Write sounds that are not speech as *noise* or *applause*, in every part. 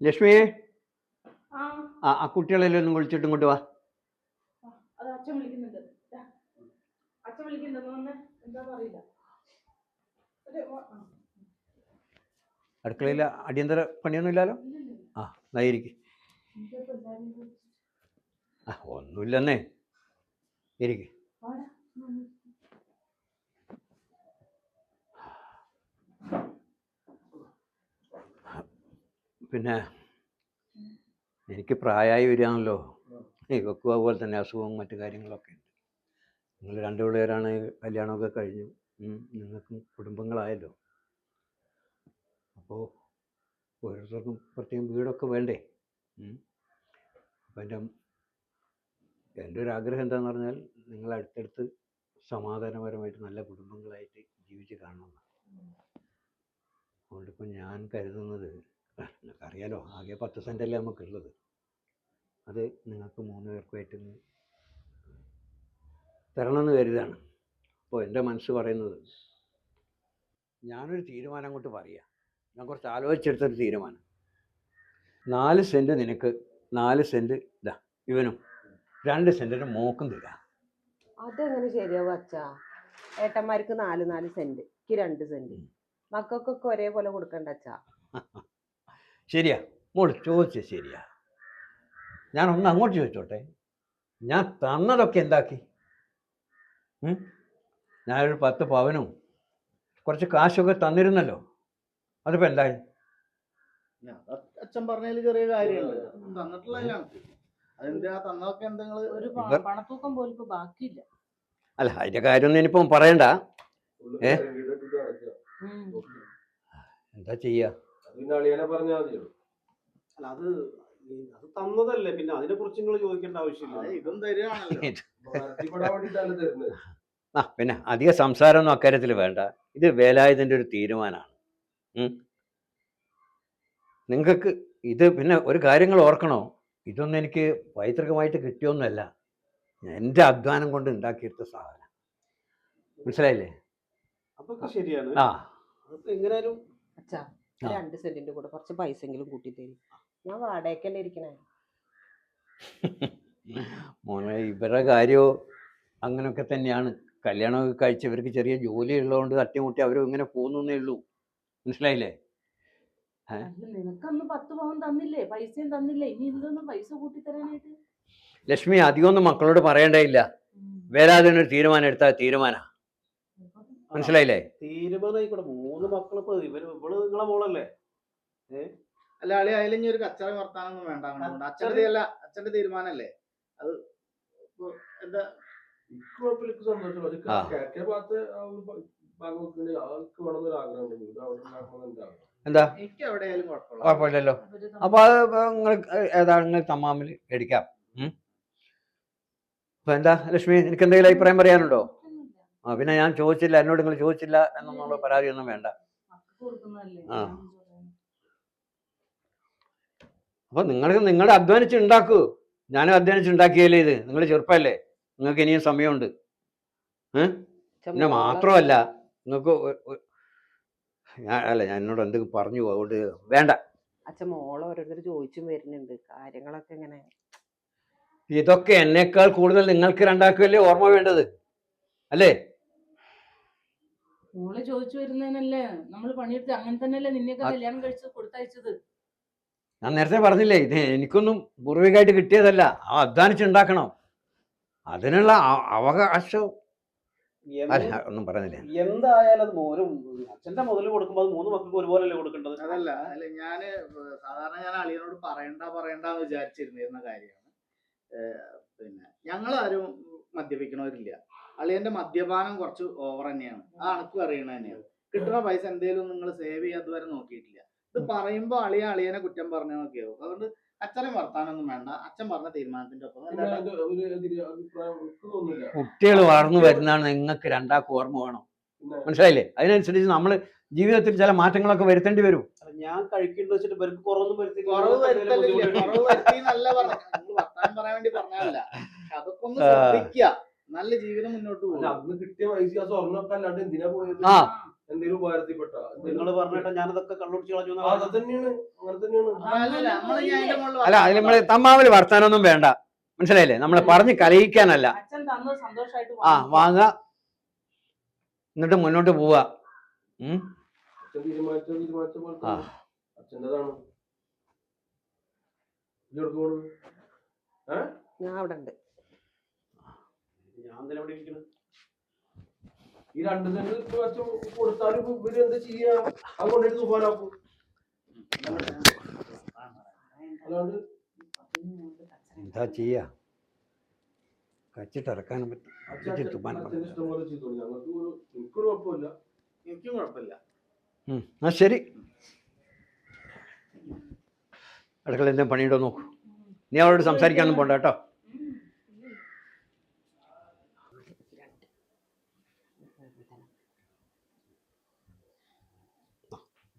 ലക്ഷ്മി? ആ. ആ കുട്ടികളെല്ലാം ഒന്നും വിളിച്ചിട്ടും ഇങ്ങോട്ട് വാ. അടുക്കളയിൽ അടിയന്തര പണിയൊന്നും ഇല്ലല്ലോ ആ നായിരിക്കും ആ ഒന്നുമില്ലെന്നേ. ഇരിക്ക് വാടാ, ഉം. പിന്നെ എനിക്ക് പ്രായമായി വരികയാണല്ലോ. ഇവക്കും അതുപോലെ തന്നെ അസുഖവും മറ്റു കാര്യങ്ങളൊക്കെ ഉണ്ട്. നിങ്ങൾ രണ്ടു പിള്ളേരാണ് കല്യാണമൊക്കെ കഴിഞ്ഞു. നിങ്ങൾക്ക് കുടുംബങ്ങളായല്ലോ. അപ്പോൾ ഓരോരുത്തർക്കും പ്രത്യേകം വീടൊക്കെ വേണ്ടേ. അപ്പം എന്റെ എന്റെ ഒരു ആഗ്രഹം എന്താണെന്ന് പറഞ്ഞാൽ നിങ്ങൾ അടുത്തടുത്ത് സമാധാനപരമായിട്ട് നല്ല കുടുംബങ്ങളായിട്ട് ജീവിച്ച് കാണണം അതുകൊണ്ടിപ്പോൾ ഞാൻ കരുതുന്നത് നിങ്ങൾക്കറിയാലോ ആകെ പത്ത് സെന്റല്ലേ നമുക്കുള്ളത്. അത് നിങ്ങൾക്ക് മൂന്ന് പേർക്കുമായിട്ട് തരണം തരണമെന്ന് കരുതാണ്. അപ്പോൾ എന്റെ മനസ്സ് പറയുന്നത് ഞാനൊരു തീരുമാനം അങ്ങോട്ട് പറയാം. ഞാൻ കുറച്ച് ആലോചിച്ചെടുത്തൊരു തീരുമാനം. നാല് സെന്റ് നിനക്ക് നാല് സെന്റ് ഇതാ ഇവനും. രണ്ട് സെന്റിന് മോക്കും തരാം. അതെങ്ങനെ ശരിയാവും അച്ഛാ? ഏട്ടന്മാർക്ക് നാല് നാല് സെന്റ്. എനിക്ക് രണ്ട് സെന്റ്. മക്കൾക്കൊക്കെ ഒരേപോലെ കൊടുക്കണ്ട അച്ഛാ. *laughs* ശരിയാ. മോൾ ചോദിച്ചത് ശരിയാ. ഞാൻ ഒന്ന് അങ്ങോട്ട് ചോദിച്ചോട്ടെ. ഞാൻ തന്നതൊക്കെ എന്താക്കി? ഞാനൊരു പത്ത് പവനും കുറച്ച് കാശൊക്കെ തന്നിരുന്നല്ലോ. അതിപ്പോ എന്തായി? അച്ഛൻ പറഞ്ഞതിൽ ചെറിയ കാര്യമില്ല. തന്നിട്ടുള്ള അല്ല അതിന്റെ കാര്യമൊന്നും ഇനിയിപ്പം പറയണ്ട. ഏ? എന്താ ചെയ്യുക പിന്നെ അളിയനെ പറഞ്ഞാൽ അല്ല അത് അത് തന്നതല്ലേ പിന്നെ അതിനെ കുറിച്ച് നിങ്ങൾ ചോദിക്കേണ്ട ആവശ്യമില്ല. ഇതും വേണ്ടിട്ടല്ല *laughs* തരുന്നത്. ആ പിന്നെ അധിക സംസാരമൊന്നും അക്കാര്യത്തിൽ വേണ്ട. ഇത് വേലായുധന്റെ ഒരു തീരുമാനമാണ്. നിങ്ങൾക്ക് ഇത് പിന്നെ ഒരു കാര്യങ്ങൾ ഓർക്കണോ? ഇതൊന്നും എനിക്ക് പൈതൃകമായിട്ട് കിട്ടിയൊന്നുമല്ല. എന്റെ അധ്വാനം കൊണ്ട് ഉണ്ടാക്കിയെടുത്ത സാധനം. മനസ്സിലായില്ലേ? അതൊക്കെ ശരിയാണ്. ആ. എങ്ങനെയാലും. രണ്ട് സെന്റിന്റെ കൂടെ കുറച്ച് പൈസെങ്കിലും കൂട്ടി തരും. ഞാൻ വാടകയ്ക്കല്ലേ ഇരിക്കണേ? മോനെ ഇവരുടെ കാര്യോ അങ്ങനൊക്കെ തന്നെയാണ്. കല്യാണമൊക്കെ കഴിച്ചവർക്ക് ചെറിയ ജോലി ഉള്ളതുകൊണ്ട് തട്ടിമുട്ടി അവരും ഇങ്ങനെ പോകുന്നേ ഉള്ളൂ. മനസ്സിലായില്ലേ? നിനക്കന്ന് പത്ത് പവൻ തന്നില്ലേ? പൈസയും തന്നില്ലേ? ഇനി എന്തൊന്നും പൈസ കൂട്ടി തരാനായിട്ട്? ലക്ഷ്മി അധികമൊന്നും മക്കളോട് പറയേണ്ടതില്ല വേലാതിനൊരു തീരുമാനം എടുത്താൽ തീരുമാനം. മനസ്സിലായില്ലേ? തീരുമാനം ആയിക്കോട്ടെ മൂന്ന് മക്കളിപ്പോ ഇവർ ഇവൾ നിങ്ങളെ മോളല്ലേ? അല്ല അളി അതിലും ഇനി ഒരു കച്ചറ വർത്താനൊന്നും വേണ്ട അച്ഛന്റെ അല്ല അച്ഛന്റെ തീരുമാനല്ലേ? അത് ഇപ്പൊ എന്താ? എന്താ? കുഴപ്പമില്ലല്ലോ. അപ്പൊ അത് നിങ്ങൾ തമ്മാമിൽ എടുക്കാം. ഇപ്പൊ എന്താ ലക്ഷ്മി എനിക്ക് എന്തെങ്കിലും അഭിപ്രായം പറയാനുണ്ടോ. ആ പിന്നെ ഞാൻ ചോദിച്ചില്ല എന്നോട് നിങ്ങൾ ചോദിച്ചില്ല എന്നുള്ള പരാതിയൊന്നും വേണ്ട. ആ. അപ്പൊ നിങ്ങൾ നിങ്ങളുടെ അധ്വാനിച്ച് ഉണ്ടാക്കൂ ഞാനും അധ്വാനിച്ച് ഉണ്ടാക്കിയല്ലേ ഇത്. നിങ്ങൾ ചെറുപ്പമല്ലേ നിങ്ങൾക്ക് ഇനിയും സമയമുണ്ട്. ഏഹ് പിന്നെ മാത്രമല്ല നിങ്ങൾക്ക് ഞാൻ അല്ല ഞാൻ എന്നോട് എന്തെങ്കിലും പറഞ്ഞു അതുകൊണ്ട് വേണ്ട. അച്ഛൻ മോളെ ഓരോരുത്തർ ചോദിച്ചും വരുന്നുണ്ട്. കാര്യങ്ങളൊക്കെ എങ്ങനെ? ഇതൊക്കെ എന്നേക്കാൾ കൂടുതൽ നിങ്ങൾക്ക് രണ്ടാക്കുമല്ലേ ഓർമ്മ വേണ്ടത്. അല്ലേ? മോൾ ചോദിച്ചു വരുന്നതിനല്ലേ? നമ്മൾ പണിയെടുത്ത് അങ്ങനെ തന്നെയല്ലേ നിന്നെയൊക്കെ കല്യാണം കഴിച്ച് കൊടുത്തയച്ചത്? ഞാൻ നേരത്തെ പറഞ്ഞില്ലേ ഇത് എനിക്കൊന്നും പൂർവികമായിട്ട് കിട്ടിയതല്ല. ആ അധ്വാനിച്ചുണ്ടാക്കണം. അതിനുള്ള അവകാശം അല്ല ഒന്നും പറഞ്ഞില്ല. എന്തായാലും അത് ഒരു അച്ഛന്റെ മുതൽ കൊടുക്കുമ്പോൾ അത് മൂന്ന് മക്കൾക്ക് ഒരുപോലല്ലേ കൊടുക്കേണ്ടത്? അതല്ല അല്ല ഞാൻ സാധാരണ ഞാൻ അളിയനോട് പറയണ്ട പറയണ്ട വിചാരിച്ചിരുന്നിരുന്ന കാര്യമാണ്. പിന്നെ ഞങ്ങളാരും മദ്യപിക്കണവരില്ല. അളിയന്റെ മദ്യപാനം കുറച്ച് ഓവർ തന്നെയാണ്. ആ അണക്കും അറിയണ തന്നെയാണ്. കിട്ടുന്ന പൈസ എന്തേലും നിങ്ങൾ സേവ് ചെയ്യാൻ അതുവരെ നോക്കിയിട്ടില്ല. ഇത് പറയുമ്പോ അളിയ അളിയനെ കുറ്റം പറഞ്ഞു നോക്കിയാവും അതുകൊണ്ട് അച്ഛനും വർത്താനൊന്നും വേണ്ട. അച്ഛൻ പറഞ്ഞ തീരുമാനത്തിന്റെ ഒപ്പം. കുട്ടികൾ വളർന്നു വരുന്നതാണ് നിങ്ങൾക്ക് രണ്ടാൾക്ക് ഓർമ്മ വേണം. മനസ്സിലായില്ലേ? അതിനനുസരിച്ച് നമ്മൾ ജീവിതത്തിൽ ചില മാറ്റങ്ങളൊക്കെ വരുത്തേണ്ടി വരും. അല്ല, ഞാൻ കഴിക്കേണ്ട വെച്ചിട്ട് ഇവർക്ക് കുറവൊന്നും വരുത്തി കുറവ് വരുത്തി നല്ല പറഞ്ഞു വർത്താനം പറയാൻ വേണ്ടി പറഞ്ഞതല്ല. പക്ഷെ അതൊക്കെ ഒന്ന് ശ്രദ്ധിക്കുക നല്ല ജീവിതം മുന്നോട്ട് അല്ല, പോകും അന്ന് കിട്ടിയ പൈസ ആ സ്വർണമൊക്കെ അല്ലാണ്ട് എന്തിനാ പോയത്? ആ. എന്തെങ്കിലും ഉപകാരത്തിൽപ്പെട്ട. നിങ്ങൾ പറഞ്ഞിട്ട് ഞാനതൊക്കെ കള്ളുടിച്ച് കളഞ്ഞു എന്നാ അത് പറഞ്ഞത്. തന്നെയാണ് അങ്ങനെ തന്നെയാണ്. അല്ലല്ല നമ്മൾ ഞാൻ അതിന്റെ മുകളിൽ അല്ല അതിൽ നമ്മൾ തമ്മാവിൽ വർത്താനൊന്നും വേണ്ട. മനസ്സിലായില്ലേ? നമ്മൾ പറഞ്ഞ് കലയിക്കാനല്ല അച്ഛൻ തന്ന് സന്തോഷമായിട്ട് ആ വാങ്ങ വാങ്ങുക. എന്നിട്ട് മുന്നോട്ട് പോവുക. ഉം. അച്ഛൻ തീരുമാനിച്ച തീരുമാനിച്ച പോലെ ആ. തന്നെ. അച്ഛന്റെതാണ്. ഇതെടുക്ക് പോണു ഞാൻ അവിടെ ഉണ്ട് ഞാൻ ഇവിടെ? ഈ രണ്ടു സെന്റ് വെച്ച് കൊടുത്താലും ഇവർ എന്താ ചെയ്യാ? അത് സുഖാനാക്കും അല്ലാണ്ട് എന്താ ചെയ്യാ? കച്ചിട്ടിറക്കാനും പറ്റും. ആ ശരി. അടുക്കള എന്തെങ്കിലും പണിയുണ്ടോ നോക്കൂ. നീ അവരോട് സംസാരിക്കാനൊന്നും പോണ്ട കേട്ടോ.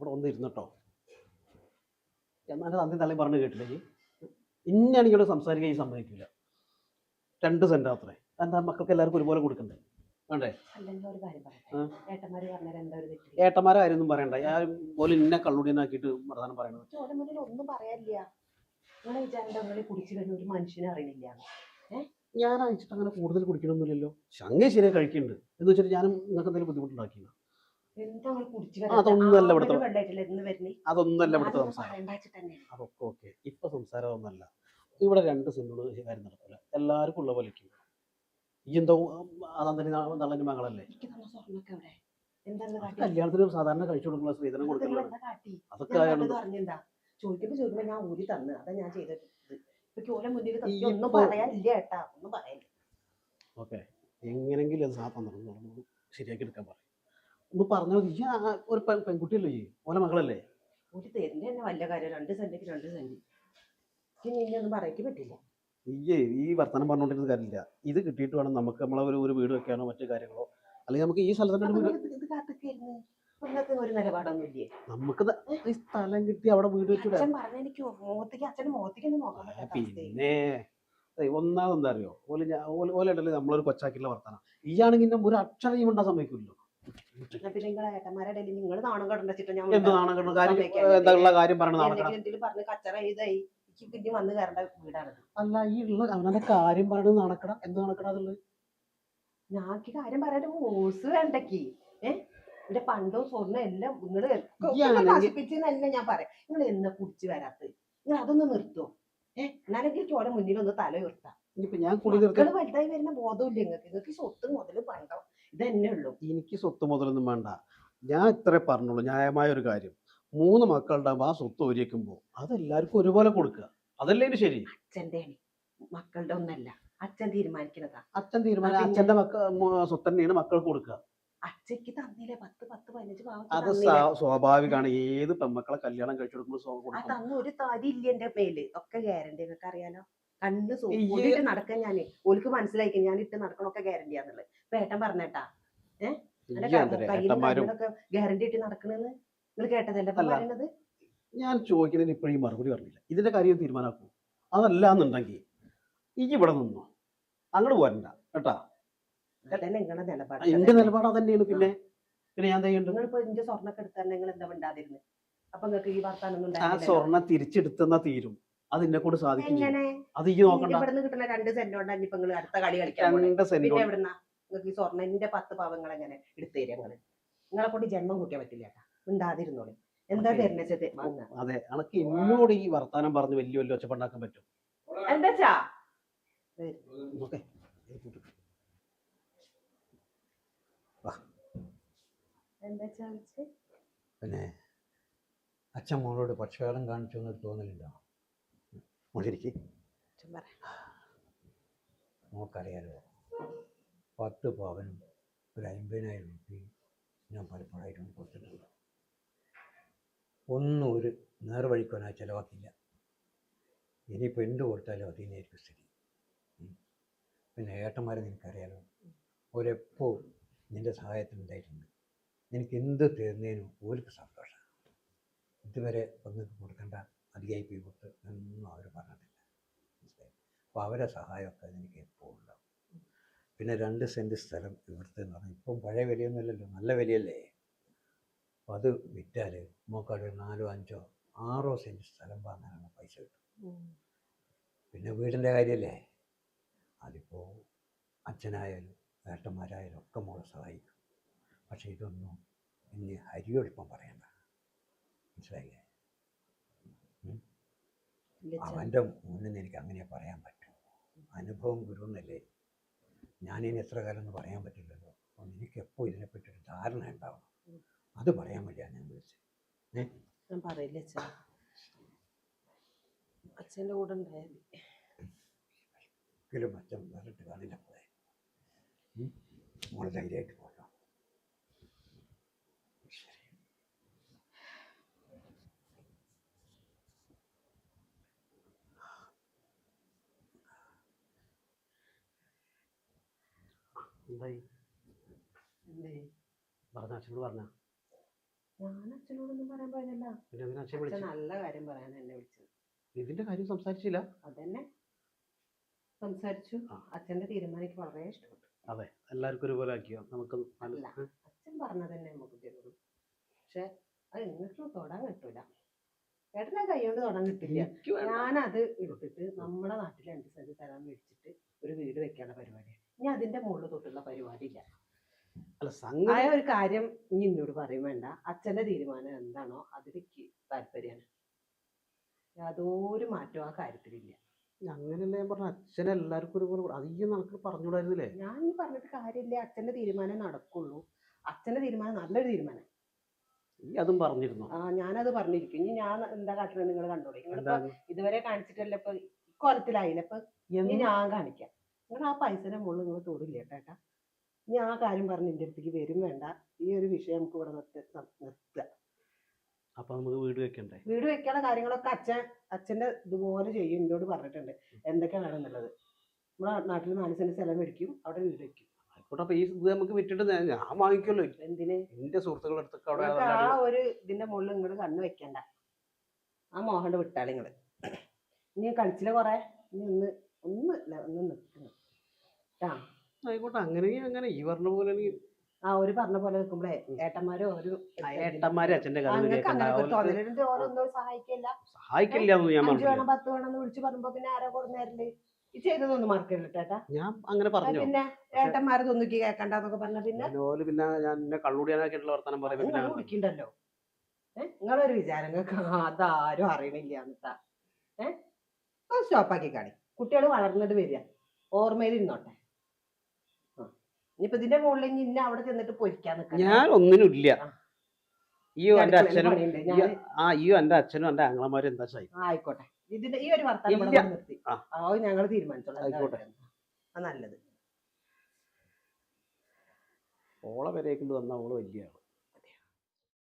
ഇവിടെ ഒന്ന് ഇരുന്നിട്ടോ എന്നാലും തന്തി തള്ളി പറഞ്ഞു കേട്ടില്ലേ ഇന്നാണെങ്കിലും സംസാരിക്കാൻ ഈ സമ്മതിക്കില്ല രണ്ട് സെന്റ് അത്രേ. എന്താ മക്കൾക്ക് എല്ലാവർക്കും ഒരുപോലെ കൊടുക്കണ്ടേ? വേണ്ടേ? കാര്യം. ഏട്ടന്മാര് ഏട്ടന്മാരെ ആരെയൊന്നും പറയണ്ട. ഞാൻ പോലെ ഇന്നെ കള്ളുടിയനാക്കിയിട്ട് വർദ്ധാനം പറയണത്. ഒന്നും പറയാനില്ല. നിങ്ങളെ വിചാരം നിങ്ങൾ കുടിച്ചു കഴിഞ്ഞ ഒരു മനുഷ്യനെ അറിയണില്ല. ഞാൻ അയച്ചിട്ട് അങ്ങനെ കൂടുതൽ കുടിക്കണമെന്നില്ലല്ലോ ചങ്ങ ശരിയായി കഴിക്കുന്നുണ്ട് എന്ന് വെച്ചിട്ട് ഞാനും നിങ്ങൾക്ക് എന്തെങ്കിലും ബുദ്ധിമുട്ടുണ്ടാക്കിയില്ല ഇവിടുത്തെ- അതൊന്നല്ല ഇവിടുത്തെ സംസാരം. പറയണ്ട വെച്ചിട്ട് തന്നെയാണ് അതൊക്കെ ഓക്കെ. ഇപ്പൊ സംസാരം ഒന്നല്ല ഇവിടെ രണ്ട് സെന്റിനോട് കാര്യം നടക്കില്ല എല്ലാവർക്കും ഉള്ള പോലെ എന്തോ അതാന്തരി നള്ളന്റെ മകളല്ലേ? കല്യാണത്തിന് സാധാരണ കഴിച്ചു കൊടുക്കുന്ന സ്ത്രീധനം കൊടുക്കുന്നത് അതൊക്കെ ഞാൻ ചോദിക്കുമ്പോ ചോദിക്കുമ്പോ ഊരി തന്നു. അതാ ഞാൻ ചെയ്തത്. ഒന്നും ഇപ്പൊ- പറയാനില്ല ഏട്ടാ. ഒന്നും പറയാനില്ല ഓക്കെ. എങ്ങനെങ്കിലും അത് സാ തന്നിട്ടുണ്ട് ശരിയാക്കി എടുക്കാൻ പറയും. ഒന്ന് പറഞ്ഞു ഈ ഒരു പെൺ- പെൺകുട്ടിയല്ലേ ഈ? ഓലെ മകളല്ലേ? ഒരു തരുന്ന തന്നെ വല്ല കാര്യം രണ്ട് സെന്റിക്ക് രണ്ട് സെന്റ്. ഇനി ഇനി ഒന്നും പറയാൻ പറ്റില്ല. ഈ ഈ വർത്തമാനം പറഞ്ഞുകൊണ്ടിരുന്ന കാര്യമില്ല. ഇത് കിട്ടിയിട്ട് വേണം നമുക്ക് നമ്മളെ ഒരു ഒരു വീട് വെക്കാനോ മറ്റു കാര്യങ്ങളോ? അല്ലെങ്കിൽ നമുക്ക് ഈ സ്ഥലത്ത് തന്നെ ഒരു വീട് ഇത് ഇത് ഇന്നത്തെ ഒരു നിലപാടൊന്നും ഇല്ലേ നമുക്ക് ദാ ഈ സ്ഥലം കിട്ടി അവിടെ വീട് വെച്ചിടാം? അച്ഛൻ പറഞ്ഞ എനിക്ക് മുഖത്തേക്ക് അച്ഛന്റെ മുഖത്തേക്ക് ഒന്നും നോക്കാൻ പറ്റാത്ത അവസ്ഥയായി. പിന്നെ ഏയ് ഒന്നാമത് എന്താ അറിയോ? ഓൽ ഞാൻ ഓൽ ഓലുണ്ടല്ലേ നമ്മളൊരു കൊച്ചാക്കിയുള്ള വർത്തമാനം. ആണെങ്കിൽ ഒരു അക്ഷരം ഈ ഉണ്ടാ പിന്നെ നിങ്ങളെ ഏട്ടന്മാരുടെ ഇടയിൽ നിങ്ങൾ നാണം കടണ്ട ഞാൻ എന്ത് നാണം കെടുന്ന? കാര്യം എന്താ ഉള്ള കാര്യം പറയണ നാണം എന്തെങ്കിലും എന്തെങ്കിലും പറഞ്ഞ് കച്ചറ ചെയ്തായി എനിക്ക് പിന്നെ വന്ന് കയറേണ്ട വീടാണ് അല്ല ഈ ഉള്ള അവനെ കാര്യം പറയണത് നടക്കട എന്ത് നടക്കട ഞാൻ കാര്യം പറയാൻ ഓസ് വേണ്ടക്ക്. ഏഹ് എന്റെ പണ്ടോ സ്വർണം എല്ലാം ഇയാണെങ്കിൽ- നശിപ്പിച്ചെന്നല്ല ഞാൻ പറയാം. നിങ്ങൾ എന്നെ കുടിച്ച് വരാത്തത്. നിങ്ങൾ അതൊന്ന് നിർത്തോ. ഏഹ് എന്നാലെങ്കിൽ ചോര മുന്നിൽ ഒന്ന് തല ഉയർത്താം. ഇനിയിപ്പോ ഞാൻ കുടി തീർത്ത മക്കൾ വലുതായി വരുന്ന ബോധമില്ല നിങ്ങൾക്ക് നിങ്ങൾക്ക് സ്വത്ത് മുതൽ പണ്ടോ ഇതന്നെ ഉള്ളൂ. എനിക്ക് സ്വത്ത് മുതലൊന്നും വേണ്ട. ഞാൻ ഇത്രേ പറഞ്ഞുള്ളൂ. ന്യായമായ ഒരു കാര്യം. മൂന്ന് മക്കളുണ്ടാകുമ്പോൾ ആ സ്വത്ത് ഒരുക്കുമ്പോൾ അതെല്ലാവർക്കും ഒരുപോലെ കൊടുക്കുക. അതല്ലേ ഇത് ശരി? അച്ഛന്റെ മക്കളുടെ ഒന്നല്ല. അച്ഛൻ തീരുമാനിക്കുന്നതാ അച്ഛൻ തീരുമാനം അച്ഛന്റെ മക്ക സ്വത്ത് തന്നെയാണ് മക്കൾക്ക് കൊടുക്കുക. അച്ഛക്ക് തന്നില്ലേ? പത്ത് പത്ത് പതിനഞ്ച് അത് സ്വാഭാവികമാണ് ഏത് പെൺമക്കളെ കല്യാണം കഴിച്ചു കൊടുക്കുമ്പോൾ തന്ന ഒരു തരി ഇല്ല എന്റെ മേൽ. ഒക്കെ ഗ്യാരണ്ടി നിങ്ങൾക്ക് അറിയാലോ കണ്ണ് സൂക്ഷിട്ട് നടക്കാൻ ഞാൻ ഓൽക്ക് മനസ്സിലാക്കി ഞാൻ ഇട്ട് നടക്കണൊക്കെ ഗ്യാരണ്ടിയാന്നുള്ളത് പേട്ടൻ ഇപ്പൊ ഏട്ടൻ പറഞ്ഞേട്ടാ ഏഹ് ഗ്യാരണ്ടി ഇട്ട് നടക്കണെന്ന്? നിങ്ങൾ കേട്ടതല്ലേ പറയണത്? ഞാൻ ചോദിക്കുന്നതിന് ഇപ്പോഴും മറുപടി പറഞ്ഞില്ല. ഇതിന്റെ കാര്യം തീരുമാനാക്കൂ. അതല്ല എന്നുണ്ടെങ്കിൽ ഈ ഇവിടെ നിന്നോ? അങ്ങോട്ട് പോരണ്ട കേട്ടാ? എന്റെ നിലപാട് അതന്നെയാണ് പിന്നെ. പിന്നെ ഞാൻ സ്വർണൊക്കെ എടുത്താൽ നിങ്ങൾ എന്താ ഉണ്ടാതിരുന്നത് അപ്പൊ നിങ്ങൾക്ക് ഈ വർത്താനൊന്നും ആ ഉണ്ടായിരുന്നില്ലല്ലോ. സ്വർണം തിരിച്ചെടുത്തെന്നാ തീരും. അത് എന്നെ കൊണ്ട് സാധിക്കും. അത് ഈ നോക്കണ്ട. ഇവിടുന്ന് കിട്ടുന്ന രണ്ട് സെന്റ് കൊണ്ട് നിങ്ങൾ അടുത്ത കളി കളിക്കാൻ പോണേ. രണ്ട് സെന്റ് പിന്നെ എവിടുന്ന? നിങ്ങൾക്ക് ഈ സ്വർണന്റെ പത്ത് പാവങ്ങൾ എങ്ങനെ എടുത്തു തരും നിങ്ങൾ? നിങ്ങളെ കൊണ്ട് ജന്മം കൂട്ടിയാൻ പറ്റില്ല കേട്ടാ. ഉണ്ടാതിരുന്നോളി എന്താ. തരുന്നത് അതെ. അനക്ക് എന്നോട് ഈ വർത്താനം പറഞ്ഞ് വലിയ വലിയ ഒച്ചപ്പണ്ടാക്കാൻ പറ്റും. എന്താ ഓക്കെ എന്താ ചോദിച്ചേ പിന്നെ അച്ഛൻ മോളോട് പക്ഷപാതം കാണിച്ചു എന്ന് തോന്നലുണ്ടോ? മോശരിക്ക് നമുക്കറിയാലോ പത്ത് പവനും ഒരു അമ്പതിനായിരം രൂപയും ഞാൻ പലപ്പോഴായിട്ടും കൊടുത്തിട്ടുണ്ട്. ഒന്നും ഒരു നേർവഴിക്കൊനാ ചിലവാക്കില്ല. ഇനിയിപ്പോൾ എന്ത് കൊടുത്താലും അതിനായിരിക്കും സ്ഥിതി. പിന്നെ ഏട്ടന്മാരെ നിനക്കറിയാലോ ഒരെപ്പോൾ നിന്റെ സഹായത്തിനുണ്ടായിട്ടുണ്ട് നിനക്ക് എന്ത് തരുന്നതിനും ഓർക്ക് സന്തോഷം. ഇതുവരെ ഒന്നും കൊടുക്കണ്ട. അധികമായി പോയി കൊടുത്ത് എന്നൊന്നും അവർ പറഞ്ഞിട്ടില്ല. അപ്പോൾ അവരെ സഹായമൊക്കെ എനിക്ക് എപ്പോഴും ഉണ്ടാവും. പിന്നെ രണ്ട് സെന്റ് സ്ഥലം ഇവിടുത്തെ എന്ന് പറഞ്ഞാൽ ഇപ്പം പഴയ വിലയൊന്നുമില്ലല്ലോ നല്ല വിലയല്ലേ? അപ്പോൾ അത് വിറ്റാൽ മോക്കാട് നാലോ അഞ്ചോ ആറോ സെന്റ് സ്ഥലം വാങ്ങാനാണ് പൈസ കിട്ടും പിന്നെ വീടിന്റെ കാര്യമല്ലേ അതിപ്പോൾ അച്ഛനായാലും ഏട്ടന്മാരായാലും ഒക്കെ മോളെ സഹായിക്കും. പക്ഷേ ഇതൊന്നും ഇനി ഹരിയോടിപ്പം പറയണ്ട. മനസ്സിലായില്ലേ. അവന്റെ മുന്നിൽ എനിക്ക് അങ്ങനെ പറയാൻ പറ്റും. അനുഭവം ഗുരുവെന്നല്ലേ? ഞാനിനി എത്ര കാലം എന്ന് പറയാൻ പറ്റില്ലല്ലോ. അപ്പോൾ എനിക്ക് എപ്പോൾ ഇതിനെപ്പറ്റി ഒരു ധാരണ ഉണ്ടാവും അത് പറയാൻ വേണ്ടിയാണ് ഞാൻ വിളിച്ചത്. ഞാൻ പറയില്ല അച്ഛാ? അച്ഛന്റെ കൂടെ ഉണ്ടായാൽ ഒരിക്കലും അച്ഛൻ വേറിട്ട് കാണില്ല പോയെ? ധൈര്യമായിട്ട് പോകാം ശരി എന്തായി? എന്തേ? പറഞ്ഞ അച്ഛനോട് പറഞ്ഞ. ഞാൻ അച്ഛനോടൊന്നും പറയാൻ പോയതല്ല. പിന്നെ എന്തിനാ അച്ഛൻ അച്ഛൻ വിളിച്ചു നല്ല കാര്യം പറയാൻ എന്നെ വിളിച്ചത്. ഇതിന്റെ കാര്യം സംസാരിച്ചില്ല. അതന്നെ. സംസാരിച്ചു. അച്ഛന്റെ തീരുമാനം എനിക്ക് വളരെ ഇഷ്ടപ്പെട്ടു. അതെ. എല്ലാവർക്കും ഒരുപോലെ ആക്കിയോ? നമുക്ക് അല്ല. അച്ഛൻ പറഞ്ഞത് തന്നെ നമുക്ക് തരുള്ളൂ പക്ഷെ അത് നിങ്ങൾക്ക് തൊടാൻ കിട്ടൂല. ഏട്ടനെ കൈകൊണ്ട് തൊടാൻ കിട്ടില്ല. ഞാനത് എടുത്തിട്ട് നമ്മുടെ നാട്ടിലെ രണ്ട് സെന്റ് തരാൻ മേടിച്ചിട്ട് ഒരു വീട് വെക്കാനുള്ള പരിപാടിയാണ് ഇനി അതിന്റെ മുകളിൽ തൊട്ടുള്ള പരിപാടിയില്ല അല്ല സംഗതി ആയ ഒരു കാര്യം ഇനി എന്നോട് പറയും വേണ്ട. അച്ഛന്റെ തീരുമാനം എന്താണോ അതിലേക്ക് താല്പര്യമാണ്. യാതൊരു മാറ്റവും ആ കാര്യത്തിലില്ല. ഇല്ല ഞാൻ പറഞ്ഞ? അച്ഛൻ എല്ലാവർക്കും ഒരുപോലെ കൊടു- പറഞ്ഞുകൂടായിരുന്നില്ലേ? ഞാൻ ഈ പറഞ്ഞിട്ട് കാര്യമില്ല. അച്ഛന്റെ തീരുമാനം നടക്കുള്ളൂ. അച്ഛന്റെ തീരുമാനം നല്ലൊരു തീരുമാനം. അതും പറഞ്ഞിരുന്നു? ആ ഞാനത് പറഞ്ഞിരിക്കും. ഇനി ഞാൻ എന്താ കാട്ടുന്നത് നിങ്ങൾ കണ്ടോളൂ. നിങ്ങളിപ്പോ ഇതുവരെ കാണിച്ചിട്ടല്ല ഇപ്പൊ ഇക്കൊലത്തിലായില്ല ഇപ്പൊ ഇനി ഞാൻ കാണിക്കാം. നിങ്ങൾ ആ പൈസയുടെ മുകളിൽ നിങ്ങൾ തൊടില്ല കേട്ടാ ഇനി ആ കാര്യം പറഞ്ഞ് എന്റെ അടുത്തേക്ക് വരും വേണ്ട. ഈ ഒരു വിഷയം നമുക്ക് ഇവിടെ നിർത്തി നിർത്തുക അപ്പൊ നമുക്ക് വീട് വെക്കണ്ടേ? വീട് വെക്കാനുള്ള കാര്യങ്ങളൊക്കെ അച്ഛൻ അച്ഛന്റെ ഇതുപോലെ ചെയ്യും എന്നോട് പറഞ്ഞിട്ടുണ്ട്. എന്തൊക്കെ വേണമെന്നുള്ളത് നമ്മുടെ നാട്ടിൽ നാല് സെന്റ് സ്ഥലം മേടിക്കും അവിടെ വീട് വെക്കും. ആയിക്കോട്ടെ അപ്പൊ ഈ ഇത് നമുക്ക് വിറ്റിട്ട് ഞാൻ ഞാൻ വാങ്ങിക്കുമല്ലോ എന്തിന്? എന്റെ സുഹൃത്തുക്കളുടെ അടുത്തൊക്കെ അവിടെ നിങ്ങൾക്ക് ആ ഒരു ഇതിന്റെ മുകളിൽ നിങ്ങൾ കണ്ണ് വെക്കണ്ട. ആ മോഹന്റെ വിട്ടാളിങ്ങൾ. ഇനി കളിച്ചില്ല കൊറേ ഇനി ഒന്ന് ഒന്ന് ഇല്ല ഒന്ന് നിൽക്കുന്നു ആ. ആയിക്കോട്ടെ അങ്ങനെയും അങ്ങനെ ഈ പറഞ്ഞ പോലെ ആ ഒരു പറഞ്ഞ പോലെ നിൽക്കുമ്പോഴേ ഏട്ടന്മാരോ ഒരു ഏട്ടന്മാരെ അച്ഛന്റെ കഥ നിങ്ങൾക്ക് അങ്ങനെ ഒരു കേൾക്കണ്ട തോന്നലുണ്ട്. ഓരോന്നും സഹായിക്കില്ല. സഹായിക്കില്ല എന്ന് ഞാൻ അഞ്ചു പറഞ്ഞില്ല. വേണം പത്ത് വേണം എന്ന് വിളിച്ചു പറയുമ്പോ പിന്നെ ആരോ കൊടുന്നേരൽ? ഈ ചെയ്തതൊന്നും മറക്കരുത് ചേട്ടാ ഞാൻ അങ്ങനെ പറഞ്ഞു? പിന്നെ ഏട്ടന്മാരതൊന്നിക്ക് കേക്കണ്ടെന്നൊക്കെ പറഞ്ഞ പിന്നെ ഓൽ പിന്നെ ഞാൻ എന്നെ കള്ളുടിയാനാക്കിയിട്ടുള്ള വർത്തമാനം പറയുമ്പോ നിങ്ങൾ പിന്നെ കുടിക്കണ്ടല്ലോ ഏഹ് നിങ്ങളൊരു വിചാരം നിങ്ങൾക്ക് അതാരും അറിയണില്ല എന്നിട്ടാ. ഏഹ് അത് സ്റ്റോപ്പാക്കി കാണി കുട്ടികൾ വളർന്നിട്ട് വരിക. ഓർമ്മയിൽ ഇരുന്നോട്ടെ ആ ഇനിയിപ്പോ ഇതിന്റെ മുകളിൽ ഇന്ന അവിടെ ചെന്നിട്ട് പൊരിക്കാൻ ഞാൻ ഒന്നിനും ഇല്ല. എന്റെ അച്ഛനും ഈ- ആ ഈയോ എന്റെ അച്ഛനും എന്റെ ആങ്ങളമാരും എന്താ ചെയ്യും? ആയിക്കോട്ടെ. ഇതിന്റെ ഈ ഒരു വർത്തമാനം ഇവിടെ കൊണ്ട് നിർത്തി ആ. ആ ഞങ്ങൾ തീരുമാനിച്ചോളാം. ആയിക്കോട്ടെ. ആ നല്ലത്. ഓളെ വരേക്കൊണ്ട് വന്ന ഓൾ വലിയ ആൾ.